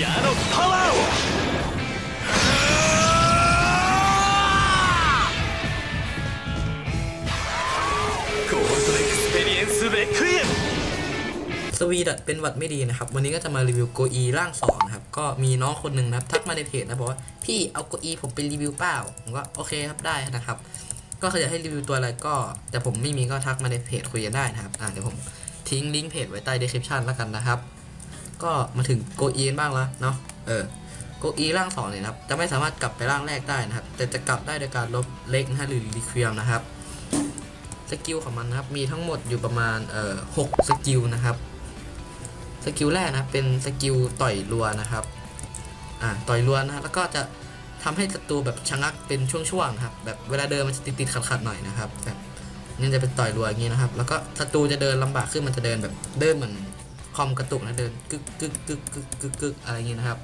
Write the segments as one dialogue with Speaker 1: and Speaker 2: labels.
Speaker 1: 矢のパワーをゴールドエクスペリエンスレクイエム
Speaker 2: สวีดัตเป็นหวัดไม่ดีนะครับ วันนี้ก็จะมารีวิวโกอีร่างสองนะครับ ก็มีน้องคนหนึ่งนะครับ ทักมาในเพจนะบอกว่า พี่เอาโกอีผมไปรีวิวเปล่า ผมก็โอเคครับได้นะครับ ก็เขาอยากให้รีวิวตัวอะไรก็ แต่ผมไม่มีก็ทักมาในเพจคุยกันได้นะครับ อ่าเดี๋ยวผมทิ้งลิงก์เพจไว้ใต้ description แล้วกันนะครับ ก็มาถึงโกอีนบ้างแล้วเนาะเออโกอีร่างสองเนี่ยนะครับจะไม่สามารถกลับไปร่างแรกได้นะครับ แต่จะกลับได้โดยการลบเล็กนะฮะหรือรีเคียมนะครับสกิลของมันนะครับมีทั้งหมดอยู่ประมาณเอ่อหกสกิลนะครับสกิลแรกนะเป็นสกิลต่อยรัวนะครับอ่าต่อยรัวนะแล้วก็จะทำให้ศัตรูแบบชะงักเป็นช่วงๆครับแบบเวลาเดินมันจะติดๆขัดๆหน่อยนะครับนี่จะเป็นต่อยรัวอย่างนี้นะครับ แล้วก็ศัตรูจะเดินลำบากขึ้นมันจะเดินแบบเดินเหมือน คอมกระตุกนะเดินกึกกึกกึกกึกกึกกึกอะไรอย่างนี้นะครับ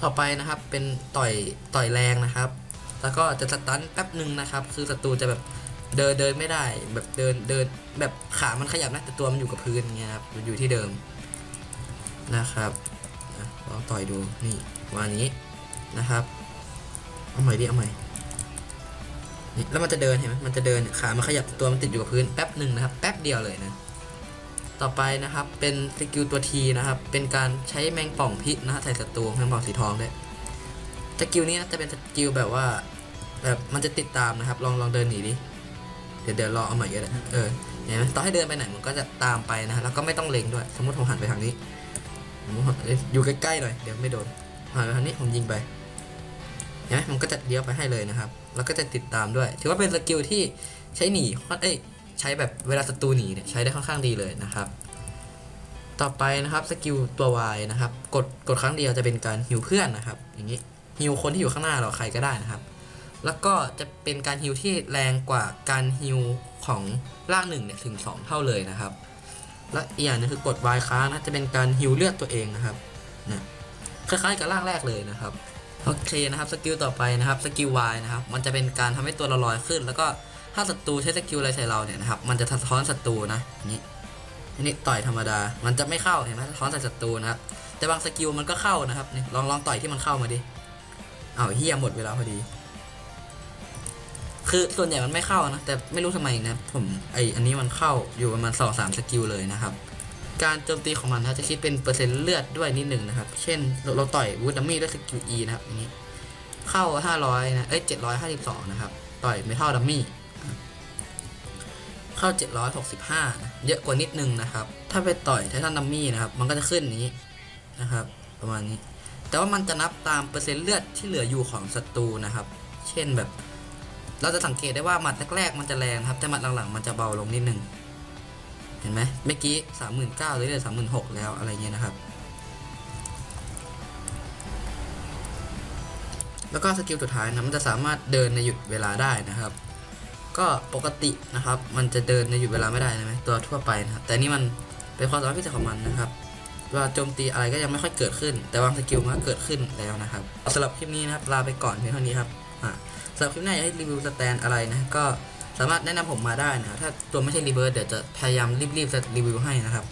Speaker 2: ต่อไปนะครับเป็นต่อยต่อยแรงนะครับ แล้วก็จะสตันแป๊บหนึ่งนะครับ คือศัตรูจะแบบเดินเดินไม่ได้ แบบเดินเดินแบบขามันขยับนะแต่ตัวมันอยู่กับพื้นเงี้ยครับอยู่ที่เดิมนะครับลองต่อยดูนี่วันนี้นะครับเอาใหม่ดิเอาใหม่นี่แล้วมันจะเดินเห็นไหมมันจะเดินขามันขยับตัวมันติดอยู่กับพื้นแป๊บหนึ่งนะครับ แป๊บเดียวเลยนะ ต่อไปนะครับเป็นสกิลตัวทีนะครับเป็นการใช้แมงป่องพิษนะใส่ศัตรูแมงป่องสีทองด้วยสกิลนี้นะจะเป็นสกิลแบบว่าแบบมันจะติดตามนะครับ ลองลองเดินหนีดิเดี๋ยวเดี๋ยวรอเอาใหม่ก็ได้เออเห็นไหมต่อให้เดินไปไหนมันก็จะตามไปนะฮะแล้วก็ไม่ต้องเล็งด้วย สมมติผมหันไปทางนี้ผมอยู่ใกล้ๆหน่อยเดี๋ยวไม่โดนหันไปทางนี้ผมยิงไปเห็นไหมมันก็จะเลี้ยวไปให้เลยนะครับ แล้วก็จะติดตามด้วย ถือว่าเป็นสกิลที่ใช้หนีค่อนเอ้ย ใช้แบบเวลาศัตรูหนีเนี่ยใช้ได้ค่อนข้างดีเลยนะครับ ต่อไปนะครับสกิลตัว Y นะครับ กดกดครั้งเดียวจะเป็นการฮิวเพื่อนนะครับ อย่างนี้ฮิวคนที่อยู่ข้างหน้าเราใครก็ได้นะครับ แล้วก็จะเป็นการฮิวที่แรงกว่าการฮิวของร่างหนึ่งเนี่ยถึง 2 เท่าเลยนะครับ และอีกอย่างนึงคือกด Y ค้างนะจะเป็นการฮิวเลือดตัวเองนะครับนะคล้ายๆกับร่างแรกเลยนะครับโอเคนะครับสกิลต่อไปนะครับสกิล Y นะครับมันจะเป็นการทำให้ตัวเราลอยขึ้น แล้วก็ ถ้าศัตรูใช้สกิลอะไรใส่เราเนี่ยนะครับ มันจะสะท้อนศัตรูนะนี้อันนี้ต่อยธรรมดา มันจะไม่เข้าเห็นไหมสะท้อนใส่ศัตรูนะครับ แต่บางสกิลมันก็เข้านะครับนี่ลองลองต่อยที่มันเข้ามาดิเอ้าเฮียหมดเวลาพอดี คือส่วนใหญ่มันไม่เข้านะ แต่ไม่รู้ทำไมนะ ผมไออันนี้มันเข้าอยู่ประมาณสองสามสกิลเลยนะครับ การโจมตีของมันนะจะคิดเป็นเปอร์เซ็นต์เลือดด้วยนิดหนึ่งนะครับ เช่นเราเราต่อยวูดดัมมี่ด้วยสกิล E นะครับอย่างนี้ เข้า500นะ เอ้ย752นะครับ ต่อยเมทัลดัมมี่ เข้า 765นะเยอะกว่านิดนึงนะครับ ถ้าไปต่อยไททันดัมมี่นะครับ มันก็จะขึ้นนี้นะครับ ประมาณนี้ แต่ว่ามันจะนับตามเปอร์เซ็นต์เลือดที่เหลืออยู่ของศัตรูนะครับ เช่นแบบ เราจะสังเกตได้ว่าหมัดแรกๆมันจะแรงครับ แต่หมัดหลังๆมันจะเบาลงนิดนึง เห็นไหมเมื่อกี้สามหมื่นเก้าเลยเหลยสามหมื่นหกแล้วอะไรเงี้ยนะครับ แล้วก็สกิลสุดท้ายนะมันจะสามารถเดินในหยุดเวลาได้นะครับ ก็ปกตินะครับ มันจะเดินในหยุดเวลาไม่ได้ใช่ไหมตัวทั่วไปนะครับ แต่นี่มันเป็นความสามารถพิเศษของมันนะครับเวลาโจมตีอะไรก็ยังไม่ค่อยเกิดขึ้น แต่บางสกิลมันก็เกิดขึ้นแล้วนะครับสำหรับคลิปนี้นะครับลาไปก่อนเพียงเท่านี้ครับสำหรับคลิปหน้าอยากให้รีวิวสแตนอะไรนะก็สามารถแนะนำผมมาได้นะถ้าตัวไม่ใช่รีเบิร์ดเดี๋ยวจะพยายามรีบๆจะรีวิวให้นะครับ